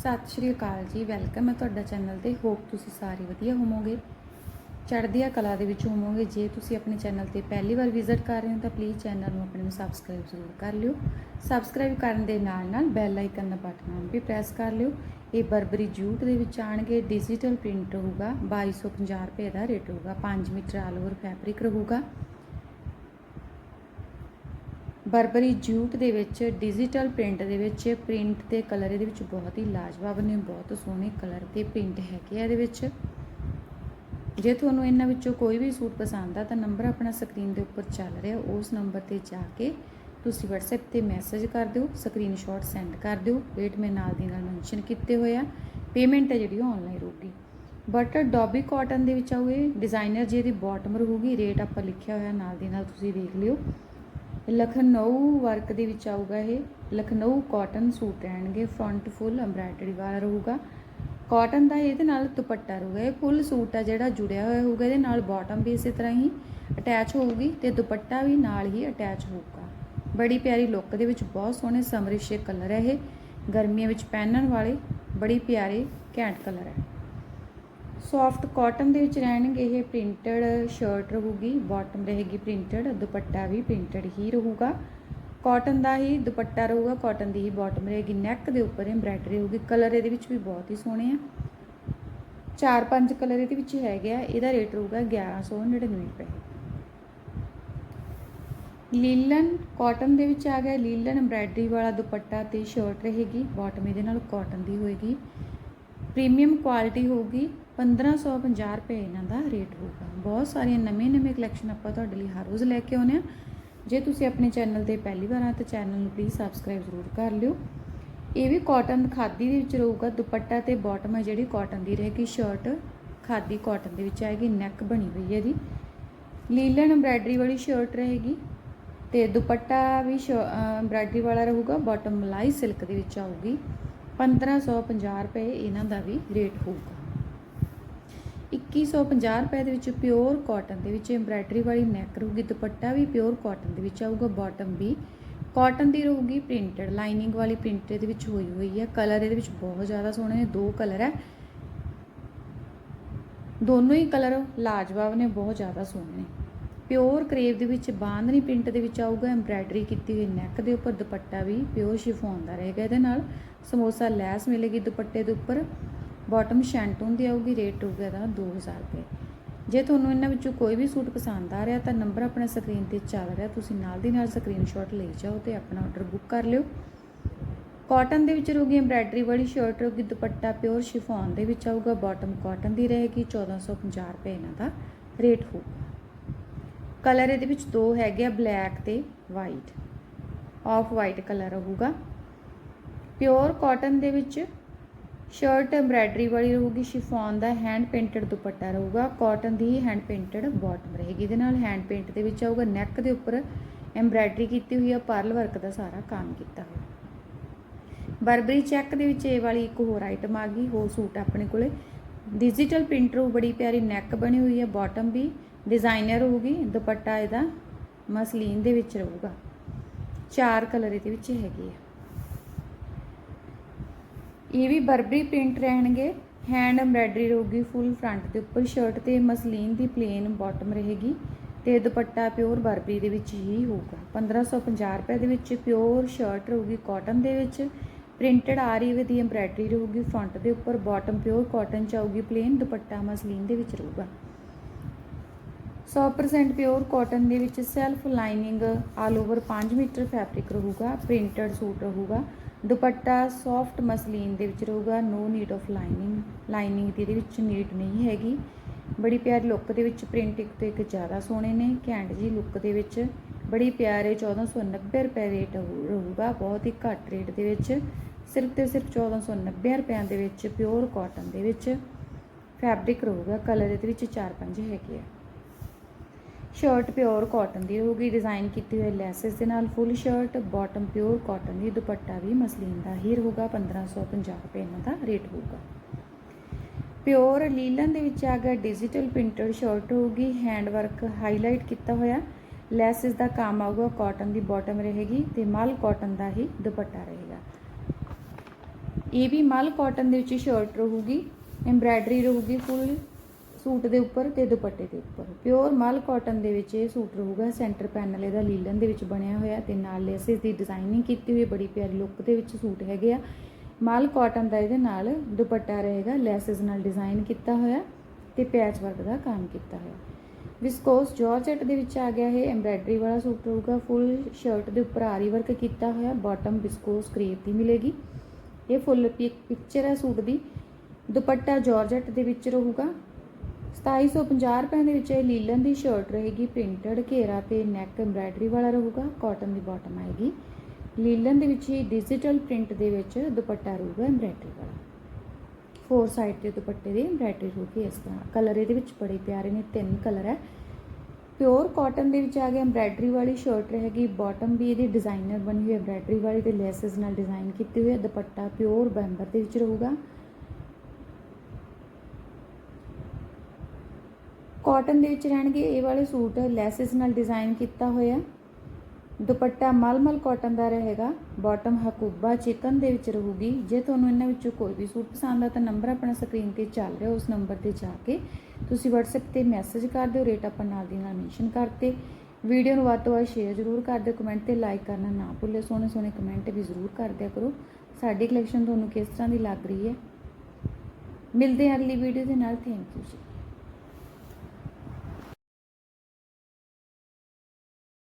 ਸਤਿ ਸ਼੍ਰੀ ਅਕਾਲ ਜੀ, ਵੈਲਕਮ ਹੈ ਤੁਹਾਡਾ ਚੈਨਲ ਤੇ। ਹੋਪ ਤੁਸੀਂ ਸਾਰੇ ਵਧੀਆ ਹੋਵੋਗੇ। ਚੜ੍ਹਦੀਆਂ ਕਲਾ ਦੇ ਵਿੱਚ ਹੋਵੋਗੇ। ਜੇ ਤੁਸੀਂ ਆਪਣੇ ਚੈਨਲ ਤੇ ਪਹਿਲੀ ਵਾਰ ਵਿਜ਼ਿਟ ਕਰ ਰਹੇ ਹੋ, ਤਾਂ ਪਲੀਜ਼ ਚੈਨਲ ਨੂੰ ਆਪਣੇ ਨੂੰ ਸਬਸਕ੍ਰਾਈਬ ਜ਼ਰੂਰ ਕਰ ਲਿਓ। ਸਬਸਕ੍ਰਾਈਬ ਕਰਨ ਦੇ ਨਾਲ ਨਾਲ ਬੈਲ ਆਈਕਨ ਦਾ ਬਟਨ ਵੀ ਪ੍ਰੈਸ ਕਰ ਲਿਓ। ਇਹ ਬਰਬਰੀ ਜੂਟ ਦੇ ਵਿੱਚ ਆਣਗੇ ਡਿਜੀਟਲ ਪ੍ਰਿੰਟ ਹੋਊਗਾ। 2250 ਰੁਪਏ ਦਾ ਰੇਟ ਹੋਊਗਾ। 5 ਮੀਟਰ ਆਲ ਓਵਰ ਫੈਬਰਿਕ ਰਹੂਗਾ। ਬਰਬਰੀ ਜੂਟ ਦੇ ਵਿੱਚ, ਡਿਜੀਟਲ ਪ੍ਰਿੰਟ ਦੇ ਵਿੱਚ, ਪ੍ਰਿੰਟ ਤੇ ਕਲਰ ਇਹਦੇ ਵਿੱਚ ਬਹੁਤ ਹੀ ਲਾਜਵਾਬ ਨੇ, ਬਹੁਤ ਸੋਹਣੇ ਕਲਰ ਤੇ ਪ੍ਰਿੰਟ ਹੈਗੇ ਆ ਇਹਦੇ ਵਿੱਚ। ਜੇ ਤੁਹਾਨੂੰ ਇਹਨਾਂ ਵਿੱਚੋਂ ਕੋਈ ਵੀ ਸੂਟ ਪਸੰਦ ਆ ਤਾਂ ਨੰਬਰ ਆਪਣਾ ਸਕਰੀਨ ਦੇ ਉੱਪਰ ਚੱਲ ਰਿਹਾ, ਉਸ ਨੰਬਰ ਤੇ ਜਾ ਕੇ ਤੁਸੀਂ WhatsApp ਤੇ ਮੈਸੇਜ ਕਰ ਦਿਓ ਸਕਰੀਨਸ਼ਾਟ ਸੈਂਡ ਕਰ ਦਿਓ ਰੇਟ ਮੈਂ ਨਾਲ ਦੀ ਨਾਲ ਮੈਂਸ਼ਨ ਕੀਤੇ ਹੋਏ ਆ ਪੇਮੈਂਟ ਹੈ ਜਿਹੜੀ ਆਨਲਾਈਨ ਰਹੂਗੀ। ਬਟ ਡੋਬੀ ਕਾਟਨ ਦੇ ਵਿੱਚ ਆਉਗੇ ਡਿਜ਼ਾਈਨਰ ਜੀ ਦੀ ਬਾਟਮ ਰਹੂਗੀ ਰੇਟ ਆਪਾਂ ਲਿਖਿਆ ਹੋਇਆ ਨਾਲ ਦੀ ਨਾਲ ਤੁਸੀਂ ਦੇਖ ਲਿਓ। ਲਖਨਊ ਵਰਕ ਦੇ ਵਿੱਚ ਆਊਗਾ ਇਹ। ਲਖਨਊ ਕਾਟਨ ਸੂਟ ਰਹਿਣਗੇ ਫਰੰਟ ਫੁੱਲ ਐਮਬ੍ਰਾਇਡਰੀ ਵਾਲਾ ਰਹੂਗਾ। ਕਾਟਨ ਦਾ ਇਹਦੇ ਨਾਲ ਦੁਪੱਟਾ ਰਹੂਗਾ। ਇਹ ਫੁੱਲ ਸੂਟ ਆ ਜਿਹੜਾ ਜੁੜਿਆ ਹੋਇਆ ਹੋਊਗਾ, ਇਹਦੇ ਨਾਲ ਬਾਟਮ ਵੀ ਇਸੇ ਤਰ੍ਹਾਂ ਹੀ ਅਟੈਚ ਹੋਊਗੀ ਤੇ ਦੁਪੱਟਾ ਵੀ ਨਾਲ ਹੀ ਅਟੈਚ ਹੋਊਗਾ। ਬੜੀ ਪਿਆਰੀ ਲੁੱਕ ਦੇ ਵਿੱਚ ਬਹੁਤ ਸੋਹਣੇ ਸਮਰਿਸ਼ੇ ਕਲਰ ਹੈ ਇਹ। ਗਰਮੀਆਂ ਵਿੱਚ ਪਹਿਨਣ ਵਾਲੇ ਬੜੀ ਪਿਆਰੇ ਘੈਂਟ ਕਲਰ ਹੈ ਸੌਫਟ ਕਾਟਨ ਦੇ ਵਿੱਚ ਰਹਿਣਗੇ ਇਹ ਪ੍ਰਿੰਟਡ ਸ਼ਰਟ ਰਹੂਗੀ ਬਾਟਮ ਰਹੇਗੀ ਪ੍ਰਿੰਟਡ ਦੁਪੱਟਾ ਵੀ ਪ੍ਰਿੰਟਡ ਹੀ ਰਹੂਗਾ। ਕਾਟਨ ਦਾ ਹੀ ਦੁਪੱਟਾ ਰਹੂਗਾ ਕਾਟਨ ਦੀ ਹੀ ਬਾਟਮ ਰਹੇਗੀ। ਨੈਕ ਦੇ ਉੱਪਰ ਐਮਬ੍ਰਾਇਡਰੀ ਹੋਊਗੀ ਕਲਰ ਇਹਦੇ ਵਿੱਚ ਵੀ ਬਹੁਤ ਹੀ ਸੋਹਣੇ ਆ। ਚਾਰ ਪੰਜ ਕਲਰ ਇਹਦੇ ਵਿੱਚ ਹੈਗੇ ਆ। ਇਹਦਾ ਰੇਟ ਰਹੂਗਾ 1199 ਰੁਪਏ। ਲੀਲਨ ਕਾਟਨ ਦੇ ਵਿੱਚ ਆ ਗਿਆ। ਲੀਲਨ ਐਮਬ੍ਰਾਇਡਰੀ ਵਾਲਾ ਦੁਪੱਟਾ ਤੇ ਸ਼ਰਟ ਰਹੇਗੀ। ਬਾਟਮ ਇਹਦੇ ਨਾਲ ਕਾਟਨ ਦੀ ਹੋਏਗੀ। ਪ੍ਰੀਮੀਅਮ ਕੁਆਲਿਟੀ ਹੋਊਗੀ 1550 ਰੁਪਏ ਇਹਨਾਂ ਦਾ ਰੇਟ ਹੋਊਗਾ। ਬਹੁਤ ਸਾਰੀਆਂ ਨਵੇਂ ਨਵੇਂ ਕਲੈਕਸ਼ਨ ਆਪਾਂ ਤੁਹਾਡੇ ਲਈ ਹਰ ਰੋਜ਼ ਲੈ ਕੇ ਆਉਂਦੇ ਆ ਜੇ ਤੁਸੀਂ ਆਪਣੇ ਚੈਨਲ ਤੇ ਪਹਿਲੀ ਵਾਰ ਆ ਤਾਂ ਚੈਨਲ ਨੂੰ ਪਲੀਜ਼ ਸਬਸਕ੍ਰਾਈਬ ਜ਼ਰੂਰ ਕਰ ਲਿਓ। ਇਹ ਵੀ ਕਾਟਨ ਖਾਦੀ ਦੇ ਵਿੱਚ ਰਹੂਗਾ, ਦੁਪੱਟਾ ਤੇ ਬਾਟਮ ਹੈ ਜਿਹੜੀ ਕਾਟਨ ਦੀ ਰਹੇਗੀ ਸ਼ਰਟ ਖਾਦੀ ਕਾਟਨ ਦੇ ਵਿੱਚ ਆਏਗੀ ਨੈਕ ਬਣੀ ਹੋਈ ਹੈ ਇਹਦੀ। ਲੀਲਨ ਐਮਬ੍ਰਾਇਡਰੀ ਵਾਲੀ ਸ਼ਰਟ ਰਹੇਗੀ ਤੇ ਦੁਪੱਟਾ ਵੀ ਐਮਬ੍ਰਾਇਡਰੀ ਵਾਲਾ ਰਹੂਗਾ ਬਾਟਮ ਮਲਾਈ ਸਿਲਕ ਦੇ ਵਿੱਚ ਆਊਗੀ। 1550 ਰੁਪਏ ਇਹਨਾਂ ਦਾ ਵੀ ਰੇਟ ਹੋਊਗਾ। 2150 ਰੁਪਏ ਦੇ ਵਿੱਚ ਪਿਓਰ ਕਾਟਨ ਦੇ ਵਿੱਚ ਐਮਬ੍ਰਾਇਡਰੀ ਵਾਲੀ ਨੈਕ ਰਹੂਗੀ, ਦੁਪੱਟਾ ਵੀ ਪਿਓਰ ਕਾਟਨ ਦੇ ਵਿੱਚ ਆਊਗਾ ਬਾਟਮ ਵੀ। ਕਾਟਨ ਦੀ ਰਹੂਗੀ ਪ੍ਰਿੰਟਡ ਲਾਈਨਿੰਗ ਵਾਲੀ ਪ੍ਰਿੰਟ ਇਹਦੇ ਵਿੱਚ ਹੋਈ ਹੋਈ ਹੈ। ਕਲਰ ਇਹਦੇ ਵਿੱਚ ਬਹੁਤ ਜ਼ਿਆਦਾ ਸੋਹਣੇ ਨੇ, ਦੋ ਕਲਰ ਹੈ। ਦੋਨੋਂ ਹੀ ਕਲਰ ਲਾਜਵਾਬ ਨੇ, ਬਹੁਤ ਜ਼ਿਆਦਾ ਸੋਹਣੇ ਨੇ। ਪਿਓਰ ਕਰੇਵ ਦੇ ਵਿੱਚ ਬਾਂਦਨੀ ਪ੍ਰਿੰਟ ਦੇ ਵਿੱਚ ਆਊਗਾ ਐਮਬ੍ਰਾਇਡਰੀ ਕੀਤੀ ਹੋਈ ਨੈਕ ਦੇ ਉੱਪਰ, ਦੁਪੱਟਾ ਵੀ ਪਿਓਰ ਸ਼ਿਫੋਨ ਦਾ ਰਹੇਗਾ ਇਹਦੇ ਨਾਲ। ਸਮੋਸਾ ਲੈਸ ਮਿਲੇਗੀ ਦੁਪੱਟੇ ਦੇ ਉੱਪਰ। ਬਾਟਮ ਸ਼ੈਂਟੂਨ ਦੀ ਆਊਗੀ ਰੇਟ ਹੋਊਗਾ ਇਹਦਾ 2000 ਰੁਪਏ। ਜੇ ਤੁਹਾਨੂੰ ਇਹਨਾਂ ਵਿੱਚੋਂ ਕੋਈ ਵੀ ਸੂਟ ਪਸੰਦ ਆ ਰਿਹਾ, ਤਾਂ ਨੰਬਰ ਆਪਣਾ ਸਕਰੀਨ ਤੇ ਚੱਲ ਰਿਹਾ। ਤੁਸੀਂ ਨਾਲ ਦੀ ਨਾਲ ਸਕਰੀਨਸ਼ਾਟ ਲਈ ਜਾਓ ਤੇ ਆਪਣਾ ਆਰਡਰ ਬੁੱਕ ਕਰ ਲਿਓ। ਕਾਟਨ ਦੇ ਵਿੱਚ ਰਹੂਗੀ ਐਮਬ੍ਰਾਇਡਰੀ ਵਾਲੀ ਸ਼ਰਟ ਰਹੂਗੀ ਦੁਪੱਟਾ ਪਿਓਰ ਸ਼ਿਫੋਨ ਦੇ ਵਿੱਚ ਆਊਗਾ। ਬਾਟਮ ਕਾਟਨ ਦੀ ਰਹੇਗੀ 1450 ਰੁਪਏ ਇਹਨਾਂ ਦਾ ਰੇਟ ਹੋਊਗਾ। ਕਲਰ ਇਹਦੇ ਵਿੱਚ ਦੋ ਹੈਗੇ ਆ, ਬਲੈਕ ਤੇ ਵਾਈਟ ਆਫ ਵਾਈਟ ਕਲਰ ਰਹੂਗਾ। ਪਿਓਰ ਕਾਟਨ ਦੇ ਵਿੱਚ ਸ਼ਰਟ ਐਮਬ੍ਰਾਇਡਰੀ ਵਾਲੀ ਰਹੂਗੀ ਸ਼ਿਫੋਨ ਦਾ ਹੈਂਡ ਪੇਂਟਡ ਦੁਪੱਟਾ ਰਹੂਗਾ। ਕਾਟਨ ਦੀ ਹੈਂਡ ਪੇਂਟਡ ਬਾਟਮ ਰਹੇਗੀ। ਇਹਦੇ ਨਾਲ ਹੈਂਡ ਪੇਂਟ ਦੇ ਵਿੱਚ ਆਊਗਾ ਨੈਕ ਦੇ ਉੱਪਰ ਐਮਬ੍ਰਾਇਡਰੀ ਕੀਤੀ ਹੋਈ ਆ ਪਰਲ ਵਰਕ ਦਾ ਸਾਰਾ ਕੰਮ ਕੀਤਾ ਹੋਇਆ। ਬਰਬਰੀ ਚੈੱਕ ਦੇ ਵਿੱਚ ਇਹ ਵਾਲੀ ਇੱਕ ਹੋਰ ਆਈਟਮ ਆ ਗਈ, ਹੋਰ ਸੂਟ ਆਪਣੇ ਕੋਲੇ। ਡਿਜੀਟਲ ਪ੍ਰਿੰਟ ਰੂ ਬੜੀ ਪਿਆਰੀ ਨੈਕ ਬਣੀ ਹੋਈ ਹੈ ਬਾਟਮ ਵੀ। ਡਿਜ਼ਾਈਨਰ ਹੋਊਗੀ, ਦੁਪੱਟਾ ਇਹਦਾ ਮਸਲੀਨ ਦੇ ਵਿੱਚ ਰਹੂਗਾ। ਚਾਰ ਕਲਰ ਇਹਦੇ ਵਿੱਚ ਹੈਗੇ ਆ। ਇਹ ਵੀ ਬਰਬਰੀ ਪ੍ਰਿੰਟ ਰਹਿਣਗੇ ਹੈਂਡ ਐਮਬ੍ਰਾਇਡਰੀ ਰਹੂਗੀ ਫੁੱਲ ਫਰੰਟ ਦੇ ਉੱਪਰ ਸ਼ਰਟ ਤੇ ਮਸਲੀਨ ਦੀ ਪਲੇਨ ਬਾਟਮ ਰਹੇਗੀ ਤੇ ਦੁਪੱਟਾ ਪਿਓਰ ਬਰਬਰੀ ਦੇ ਵਿੱਚ ਹੀ ਹੋਊਗਾ। 1550 ਰੁਪਏ ਦੇ ਵਿੱਚ ਪਿਓਰ ਸ਼ਰਟ ਰਹੂਗੀ ਕਾਟਨ ਦੇ ਵਿੱਚ ਪ੍ਰਿੰਟਡ ਆਰੀ ਦੀ ਐਮਬ੍ਰਾਇਡਰੀ ਰਹੂਗੀ ਫਰੰਟ ਦੇ ਉੱਪਰ ਬਾਟਮ ਪਿਓਰ ਕਾਟਨ ਚ ਆਊਗੀ ਪਲੇਨ ਦੁਪੱਟਾ ਮਸਲੀਨ ਦੇ ਵਿੱਚ ਰਹੂਗਾ। 100% ਪਿਓਰ ਕਾਟਨ ਦੇ ਵਿੱਚ self lining all over 5 metre fabric ਰਹੂਗਾ ਪ੍ਰਿੰਟਡ ਸੂਟ ਰਹੂਗਾ, ਦੁਪੱਟਾ ਸੌਫਟ ਮਸਲੀਨ ਦੇ ਵਿੱਚ ਰਹੂਗਾ no need of lining lining ਦੀ ਇਹਦੇ ਵਿੱਚ ਨੀਡ ਨਹੀਂ ਹੈਗੀ। ਬੜੀ ਪਿਆਰੀ ਲੁੱਕ ਦੇ ਵਿੱਚ ਪ੍ਰਿੰਟ ਇੱਕ ਤੋਂ ਇੱਕ ਜ਼ਿਆਦਾ ਸੋਹਣੇ ਨੇ, ਘੈਂਟ ਜੀ ਲੁੱਕ ਦੇ ਵਿੱਚ ਬੜੀ ਪਿਆਰੇ 1490 ਰੁਪਏ ਰੇਟ ਰਹੂਗਾ, ਬਹੁਤ ਹੀ ਘੱਟ ਰੇਟ ਦੇ ਵਿੱਚ। ਸਿਰਫ ਤੇ ਸਿਰਫ 1490 ਰੁਪਿਆਂ ਦੇ ਵਿੱਚ ਪਿਓਰ ਕਾਟਨ ਦੇ ਵਿੱਚ ਫੈਬਰਿਕ ਰਹੂਗਾ ਕਲਰ ਇਹਦੇ ਵਿੱਚ 4-5 ਹੈਗੇ ਆ। ਸ਼ਰਟ ਪਿਓਰ ਕਾਟਨ ਦੀ ਹੋਊਗੀ ਡਿਜ਼ਾਈਨ ਕੀਤੀ ਹੋਈ ਲੈਸਸ ਦੇ ਨਾਲ full shirt bottom pure cotton ਦੀ ਦੁਪੱਟਾ ਵੀ ਮਸਲੀਨ ਦਾ ਹੀ ਰਹੂਗਾ। 1550 ਰੁਪਏ ਇਹਨਾਂ ਦਾ ਰੇਟ ਹੋਊਗਾ। ਪਿਓਰ ਲੀਲਨ ਦੇ ਵਿੱਚ ਆ ਗਿਆ ਡਿਜੀਟਲ ਪ੍ਰਿੰਟਡ ਸ਼ਰਟ ਹੋਊਗੀ ਹੈਂਡ ਵਰਕ ਹਾਈਲਾਈਟ ਕੀਤਾ ਹੋਇਆ। ਲੈਸਸ ਦਾ ਕੰਮ ਆਊਗਾ, ਕਾਟਨ ਦੀ ਬਾਟਮ ਰਹੇਗੀ ਤੇ ਮਲ ਕਾਟਨ ਦਾ ਹੀ ਦੁਪੱਟਾ ਰਹੇਗਾ। ਇਹ ਵੀ ਮਲ ਕਾਟਨ ਦੇ ਵਿੱਚ ਸ਼ਰਟ ਰਹੂਗੀ। ਐਮਬ੍ਰਾਇਡਰੀ ਰਹੂਗੀ ਫੁੱਲ। ਸੂਟ ਦੇ ਉੱਪਰ ਤੇ ਦੁਪੱਟੇ ਦੇ ਉੱਪਰ। ਪਿਓਰ ਮਲ ਕਾਟਨ ਦੇ ਵਿੱਚ ਇਹ ਸੂਟ ਰਹੂਗਾ। ਸੈਂਟਰ ਪੈਨਲ ਇਹਦਾ ਲੀਲਨ ਦੇ ਵਿੱਚ ਬਣਿਆ ਹੋਇਆ ਤੇ ਨਾਲ ਲੈਸਿਸ ਦੀ ਡਿਜ਼ਾਈਨਿੰਗ ਕੀਤੀ ਹੋਈ ਬੜੀ ਪਿਆਰੀ ਲੁੱਕ ਦੇ ਵਿੱਚ ਸੂਟ ਹੈਗੇ ਆ। ਮਲ ਕਾਟਨ ਦਾ ਇਹਦੇ ਨਾਲ ਦੁਪੱਟਾ ਰਹੇਗਾ। ਲੈਸਿਸ ਨਾਲ ਡਿਜ਼ਾਈਨ ਕੀਤਾ ਹੋਇਆ ਤੇ ਪੈਚ ਵਰਕ ਦਾ ਕੰਮ ਕੀਤਾ ਹੋਇਆ। ਵਿਸਕੋਸ ਜੋਰਜਟ ਦੇ ਵਿੱਚ ਆ ਗਿਆ ਇਹ। ਐਮਬ੍ਰਾਇਡਰੀ ਵਾਲਾ ਸੂਟ ਰਹੂਗਾ। ਫੁੱਲ ਸ਼ਰਟ ਦੇ ਉੱਪਰ ਆਰੀ ਵਰਕ ਕੀਤਾ ਹੋਇਆ। ਬਾਟਮ ਵਿਸਕੋਸ ਕਰੇਪ ਦੀ ਮਿਲੇਗੀ। ਇਹ ਫੁੱਲ ਪਿਕਚਰ ਹੈ ਸੂਟ ਦੀ। ਦੁਪੱਟਾ ਜਾਰਜਟ ਦੇ ਵਿੱਚ ਰਹੂਗਾ। 2750 ਰੁਪਏ ਦੇ ਵਿੱਚ ਇਹ ਲੀਲਨ ਦੀ ਸ਼ਰਟ ਰਹੇਗੀ ਪ੍ਰਿੰਟਡ ਘੇਰਾ ਤੇ ਨੈਕ ਐਮਬ੍ਰਾਇਡਰੀ ਵਾਲਾ ਰਹੂਗਾ ਕਾਟਨ ਦੀ ਬਾਟਮ ਆਏਗੀ। ਲੀਲਨ ਦੇ ਵਿੱਚ ਹੀ ਡਿਜੀਟਲ ਪ੍ਰਿੰਟ ਦੇ ਵਿੱਚ ਦੁਪੱਟਾ ਰਹੂਗਾ ਐਮਬ੍ਰਾਇਡਰੀ ਵਾਲਾ। ਫੋਰ ਸਾਈਡ ਤੇ ਦੁਪੱਟੇ ਦੀ ਐਮਬ੍ਰਾਇਡਰੀ ਰਹੂਗੀ ਇਸ ਤਰ੍ਹਾਂ। ਕਲਰ ਇਹਦੇ ਵਿੱਚ ਬੜੇ ਪਿਆਰੇ ਨੇ, ਤਿੰਨ ਕਲਰ ਹੈ। ਪਿਓਰ ਕਾਟਨ ਦੇ ਵਿੱਚ ਆ ਗਿਆ ਐਮਬ੍ਰਾਇਡਰੀ ਵਾਲੀ ਸ਼ਰਟ ਰਹੇਗੀ ਬਾਟਮ ਵੀ ਇਹਦੀ ਡਿਜ਼ਾਈਨਰ ਬਣੀ ਹੋਈ ਐਮਬ੍ਰਾਇਡਰੀ ਵਾਲੀ ਤੇ ਲੈਸਸ ਨਾਲ ਡਿਜ਼ਾਈਨ ਕੀਤੀ ਹੋਈ ਹੈ। ਦੁਪੱਟਾ ਪਿਓਰ ਬੈਂਬਰ ਦੇ ਵਿੱਚ ਰਹੂਗਾ। ਕਾਟਨ ਦੇ ਵਿੱਚ ਰਹਿਣਗੇ। ਇਹ ਵਾਲੇ ਸੂਟ ਲੈਸਸ ਨਾਲ ਡਿਜ਼ਾਈਨ ਕੀਤਾ ਹੋਇਆ। ਦੁਪੱਟਾ ਮਲਮਲ ਕਾਟਨ ਦਾ ਰਹੇਗਾ। ਬਾਟਮ ਹਕੂਬਾ ਚਿਕਨ ਦੇ ਵਿੱਚ ਰਹੂਗੀ। ਜੇ ਤੁਹਾਨੂੰ ਇਹਨਾਂ ਵਿੱਚੋਂ ਕੋਈ ਵੀ ਸੂਟ ਪਸੰਦ ਆ ਤਾਂ ਨੰਬਰ ਆਪਣਾ ਸਕਰੀਨ ਤੇ ਚੱਲ ਰਿਹਾ। ਉਸ ਨੰਬਰ ਤੇ ਜਾ ਕੇ ਤੁਸੀਂ WhatsApp ਤੇ ਮੈਸੇਜ ਕਰ ਦਿਓ। ਰੇਟ ਆਪਾਂ ਨਾਲ ਦੀ ਨਾਲ ਮੈਂਸ਼ਨ ਕਰਤੇ। ਵੀਡੀਓ ਨੂੰ ਵੱਧ ਤੋਂ ਵੱਧ ਸ਼ੇਅਰ ਜ਼ਰੂਰ ਕਰ ਦਿਓ। ਕਮੈਂਟ ਤੇ ਲਾਈਕ ਕਰਨਾ ਨਾ ਭੁੱਲਿਓ ਸੋਹਣੇ ਸੋਹਣੇ ਕਮੈਂਟ ਵੀ ਜ਼ਰੂਰ ਕਰ ਦਿਆ ਕਰੋ। ਸਾਡੀ ਕਲੈਕਸ਼ਨ ਤੁਹਾਨੂੰ ਕਿਸ ਤਰ੍ਹਾਂ ਦੀ ਲੱਗ ਰਹੀ ਹੈ? ਮਿਲਦੇ ਹਾਂ ਅਗਲੀ ਵੀਡੀਓ ਦੇ ਨਾਲ। ਥੈਂਕ ਯੂ ਜੀ।